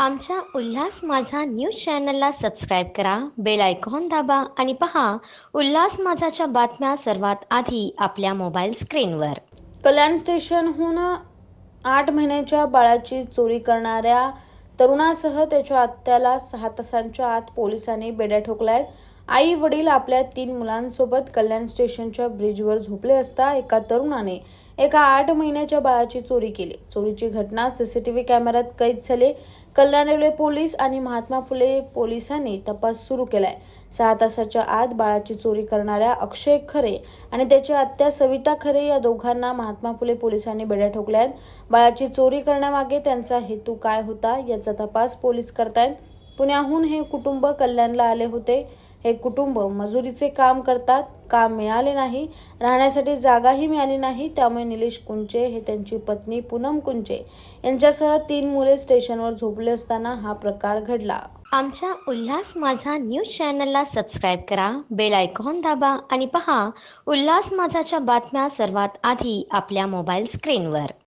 आमच्या उल्हास माझा न्यूज चॅनलला सबस्क्राईब करा बेल आयकॉन दाबा आणि पहा उल्हास माझाच्या बातम्या सर्वात आधी आपल्या मोबाईल स्क्रीनवर. कल्याण स्टेशनहून आठ महिन्याच्या बाळाची चोरी करणाऱ्या तरुणासह त्याच्या आत्याला सहा तासांच्या आत पोलिसांनी बेड्या ठोकल्या आहेत. आई वडील आपल्या तीन मुलांसोबत कल्याण स्टेशनच्या ब्रिजवर झोपले असता एका तरुणाने एका आठ महिन्याच्या बाळाची चोरी केली. चोरीची घटना सीसीटीव्ही कॅमेऱ्यात कैद झाली. कल्याण रेल्वे पोलीस आणि महात्मा फुले पोलिसांनी तपास सुरू केलाय. सहा तासाच्या आत बाळाची चोरी करणाऱ्या अक्षय खरे आणि त्याची आत्या सविता खरे या दोघांना महात्मा फुले पोलिसांनी बेड्या ठोकल्या आहेत बाळाची चोरी करण्यामागे त्यांचा हेतू काय होता याचा तपास पोलीस करतायत. पुण्याहून हे कुटुंब कल्याणला आले होते. हे कुटुंब मजुरीचे काम करतात काम मिळाले नाही राहण्यासाठी जागाही मिळाली नाही त्यामुळे निलेश कुंचे हे त्यांची पत्नी पूनम कुंचे यांच्यासह तीन मुले स्टेशनवर झोपले असताना हा प्रकार घडला. आमच्या उल्हास माझा न्यूज चॅनलला सबस्क्राईब करा बेल आयकॉन दाबा आणि पहा उल्हास माझाच्या बातम्या सर्वात आधी आपल्या मोबाईल स्क्रीनवर.